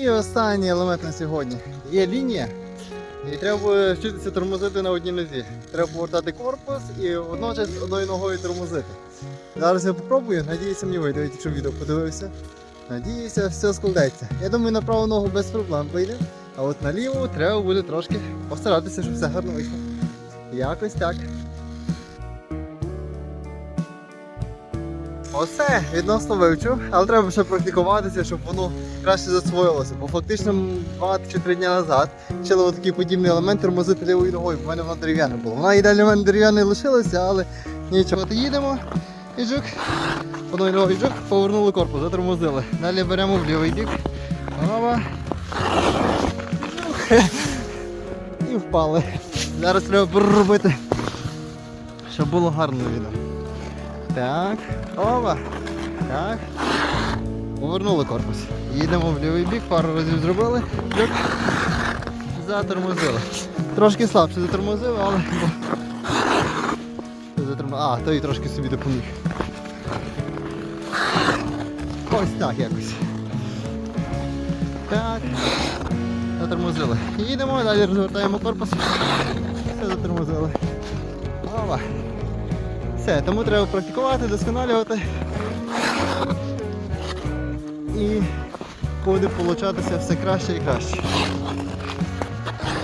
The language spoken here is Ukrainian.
І останній елемент на сьогодні. Є лінія. І треба вчитися тормозити на одній нозі. Треба повертати корпус і водночас одною ногою тормозити. Зараз я попробую, надіюся, мені вийде, якщо відео подивився. Надіюся, все складеться. Я думаю, на праву ногу без проблем вийде. А от на ліву треба буде трошки постаратися, щоб все гарно вийшло. Якось так. Оце відносно вивчу, але треба ще практикуватися, щоб воно краще засвоїлося. Бо фактично 2 чи 3 дні назад вчили такий подібний елемент тормозити лівою ногою, в мене воно дерев'яне було. Вона і далі в мене дерев'яне лишилося, але нічого. От їдемо і жук. Одною ногою жук, повернули корпус, затормозили. Далі беремо в лівий бік. Голова. І впали. Зараз треба робити, щоб було гарно відео. Так. Ова. Так. Повернули корпус. Їдемо в лівий бік, пару разів зробили. Люк. Затормозили. Трошки слабше затормозили, але. А, той трошки собі допоміг. Ось так якось. Так. Затормозили. Їдемо, далі розвертаємо корпус. Все затормозили. Ова. Все, тому треба практикувати, досконалювати. І буде получатися все краще і краще.